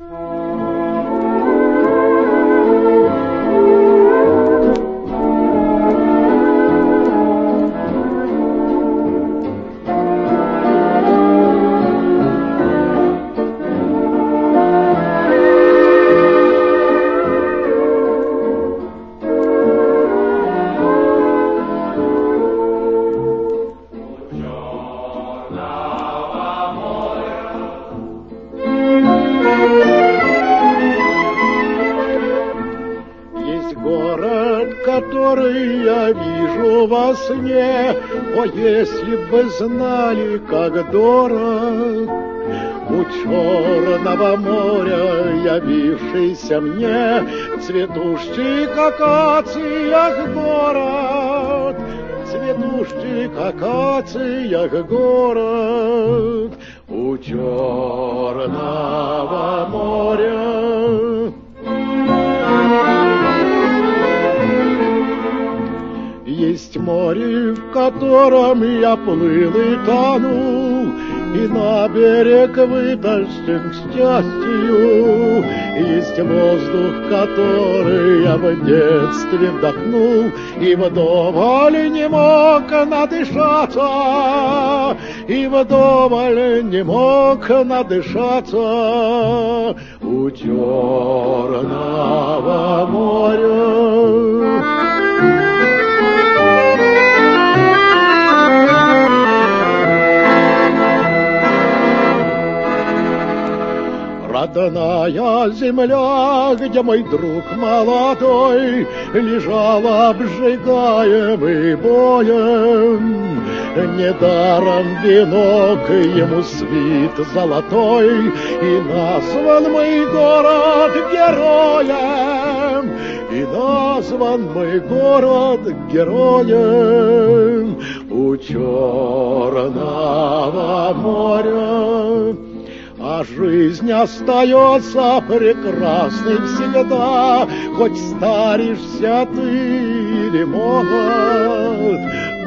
Mm-hmm. Который я вижу во сне. О, если бы знали, как дорог у черного моря явившийся мне цветущий, как акациях город, цветущий, как акациях город у черного моря. Есть море, в котором я плыл и тонул, И на берег вытащен к счастью. Есть воздух, который я в детстве вдохнул, И вдоволь не мог надышаться, И вдоволь не мог надышаться у Черного Родная земля, где мой друг молодой Лежал обжигаемый боем. Недаром венок ему свит золотой, И назван мой город героем, И назван мой город героем у Черного моря. А жизнь остается прекрасной всегда, Хоть старишься ты или молод.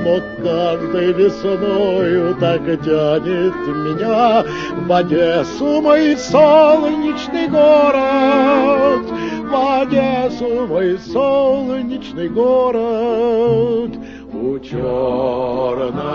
Но каждой весною так тянет меня В Одессу мой солнечный город, В Одессу мой солнечный город, У Черного